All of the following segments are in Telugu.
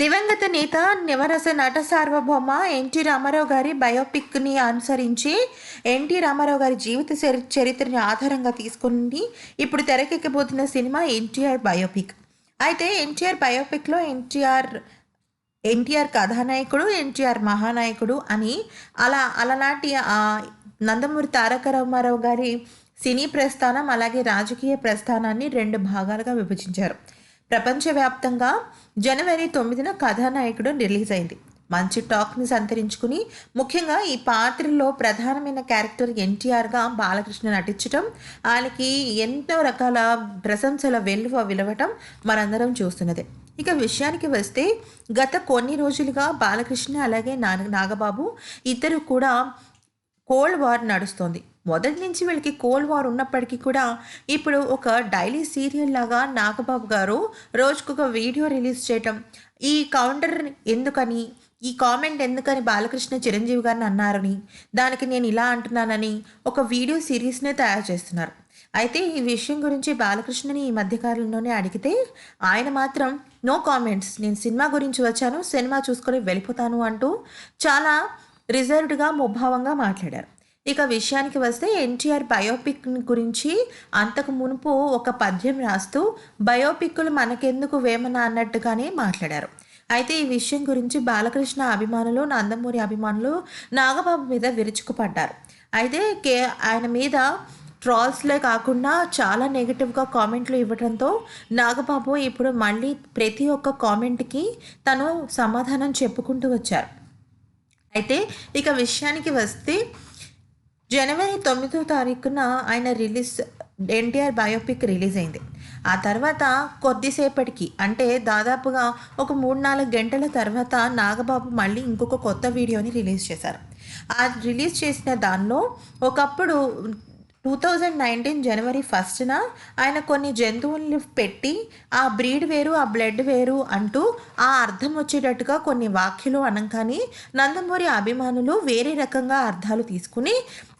దివంగత నేత నివరస నట సార్వభౌమ ఎన్టీ రామారావు గారి బయోపిక్ని అనుసరించి ఎన్టీ రామారావు గారి జీవిత చరి- చరిత్రని ఆధారంగా తీసుకుని ఇప్పుడు తెరకెక్కబోతున్న సినిమా ఎన్టీఆర్ బయోపిక్. అయితే ఎన్టీఆర్ బయోపిక్లో ఎన్టీఆర్ ఎన్టీఆర్ కథానాయకుడు ఎన్టీఆర్ మహానాయకుడు అని అలా అలనాటి నందమూరి తారక రామారావు గారి సినీ ప్రస్థానం అలాగే రాజకీయ ప్రస్థానాన్ని రెండు భాగాలుగా విభజించారు. ప్రపంచవ్యాప్తంగా జనవరి తొమ్మిదిన కథానాయకుడు రిలీజ్ అయింది. మంచి టాక్ని సంతరించుకుని ముఖ్యంగా ఈ పాత్రలో ప్రధానమైన క్యారెక్టర్ ఎన్టీఆర్గా బాలకృష్ణ నటించటం ఆయనకి ఎన్నో రకాల ప్రశంసల వెలువ విలవటం మనందరం చూస్తున్నదే. ఇక విషయానికి వస్తే గత కొన్ని రోజులుగా బాలకృష్ణ అలాగే నాగబాబు ఇద్దరు కూడా కోల్డ్ వార్ నడుస్తోంది. మొదటి నుంచి వీళ్ళకి కోల్డ్ వార్ ఉన్నప్పటికీ కూడా ఇప్పుడు ఒక డైలీ సీరియల్ లాగా నాగబాబు గారు రోజుకొక వీడియో రిలీజ్ చేయటం. ఈ కౌంటర్ ఎందుకని? ఈ కామెంట్ ఎందుకని బాలకృష్ణ చిరంజీవి గారిని అన్నారని? దానికి నేను ఇలా అంటున్నానని ఒక వీడియో సిరీస్నే తయారు చేస్తున్నారు. అయితే ఈ విషయం గురించి బాలకృష్ణని ఈ మధ్యకాలంలోనే అడిగితే ఆయన మాత్రం నో కామెంట్స్ నేను సినిమా గురించి వచ్చాను సినిమా చూసుకొని వెళ్ళిపోతాను అంటూ చాలా రిజర్వ్డ్గా ముభావంగా మాట్లాడారు. ఇక విషయానికి వస్తే ఎన్టీఆర్ బయోపిక్ గురించి అంతకు మునుపు ఒక పద్యం రాస్తూ బయోపిక్లు మనకెందుకు వేమన అన్నట్టుగానే మాట్లాడారు. అయితే ఈ విషయం గురించి బాలకృష్ణ అభిమానులు నందమూరి అభిమానులు నాగబాబు మీద విరుచుకుపడ్డారు. అయితే కే ఆయన మీద ట్రాల్స్లే కాకుండా చాలా నెగిటివ్గా కామెంట్లు ఇవ్వడంతో నాగబాబు ఇప్పుడు మళ్ళీ ప్రతి ఒక్క కామెంట్కి తను సమాధానం చెప్పుకుంటూ వచ్చారు. అయితే ఇక విషయానికి వస్తే జనవరి తొమ్మిదో తారీఖున ఆయన రిలీజ్ ఎన్టీఆర్ బయోపిక్ రిలీజ్ అయింది. ఆ తర్వాత కొద్దిసేపటికి అంటే దాదాపుగా ఒక మూడు నాలుగు గంటల తర్వాత నాగబాబు మళ్ళీ ఇంకొక కొత్త వీడియోని రిలీజ్ చేశారు. ఆ రిలీజ్ చేసిన దానిలో ఒకప్పుడు టూ థౌజండ్ నైన్టీన్ జనవరి ఫస్ట్న ఆయన కొన్ని జంతువుల్ని పెట్టి ఆ బ్రీడ్ వేరు ఆ బ్లడ్ వేరు అంటూ ఆ అర్థం వచ్చేటట్టుగా కొన్ని వాక్యలు అనగానే నందమూరి అభిమానులు వేరే రకంగా అర్థాలు తీసుకుని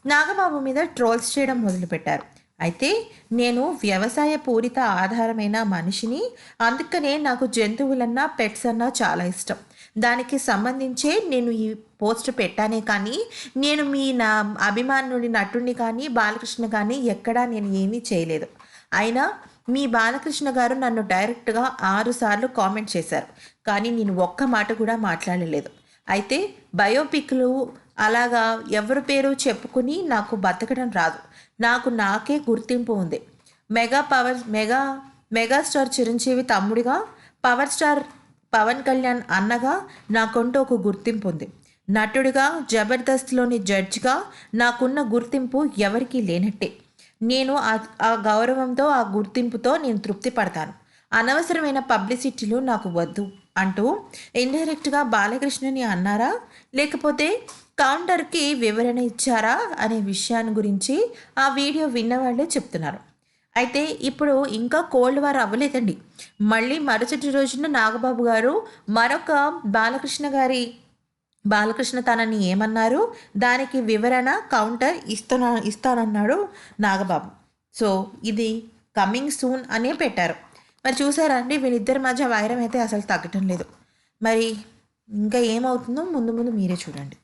నాగబాబు మీద ట్రోల్స్ చేయడం మొదలుపెట్టారు. అయితే నేను వ్యవసాయ పూరిత ఆధారమైన మనిషిని అందుకనే నాకు జంతువులన్నా పెట్స్ అన్నా చాలా ఇష్టం. దానికి సంబంధించే నేను ఈ పోస్ట్ పెట్టానే కానీ నేను మీ నా అభిమానుడి నటుడిని కానీ బాలకృష్ణ కానీ ఎక్కడా నేను ఏమీ చేయలేదు. అయినా మీ బాలకృష్ణ గారు నన్ను డైరెక్ట్గా ఆరుసార్లు కామెంట్ చేశారు. కానీ నేను ఒక్క మాట కూడా మాట్లాడలేదు. అయితే బయోపిక్లు అలాగా ఎవరి పేరు చెప్పుకుని నాకు బతకడం రాదు. నాకు నాకే గుర్తింపు ఉంది. Mega power mega megastar Chiranjeevi తమ్ముడిగా power star Pawan Kalyan అన్నగా నాకంటూ ఒక గుర్తింపు ఉంది. నటుడిగా జబర్దస్త్లోని జడ్జ్గా నాకున్న గుర్తింపు ఎవరికీ లేనట్టే. నేను ఆ గౌరవంతో ఆ గుర్తింపుతో నేను తృప్తి పడతాను అనవసరమైన పబ్లిసిటీలు నాకు వద్దు. అంటూ ఇండైరెక్ట్గా బాలకృష్ణని అన్నారా? లేకపోతే కౌంటర్కి వివరణ ఇచ్చారా? అనే విషయాన్ని గురించి ఆ వీడియో విన్నవాళ్ళే చెప్తున్నారు. అయితే ఇప్పుడు ఇంకా కోల్డ్ వార్ అవ్వలేదండి. మళ్ళీ మరుసటి రోజున నాగబాబు గారు మరొక బాలకృష్ణ గారి బాలకృష్ణ తనని ఏమన్నారు? దానికి వివరణ కౌంటర్ ఇస్తున్నా ఇస్తానన్నాడు నాగబాబు. సో ఇది కమింగ్ సూన్ అనే పెట్టారు. మరి చూసారా అండి? వీళ్ళిద్దరి మధ్య వైరం అయితే అసలు తగ్గటం లేదు. మరి ఇంకా ఏమవుతుందో ముందు ముందు మీరే చూడండి.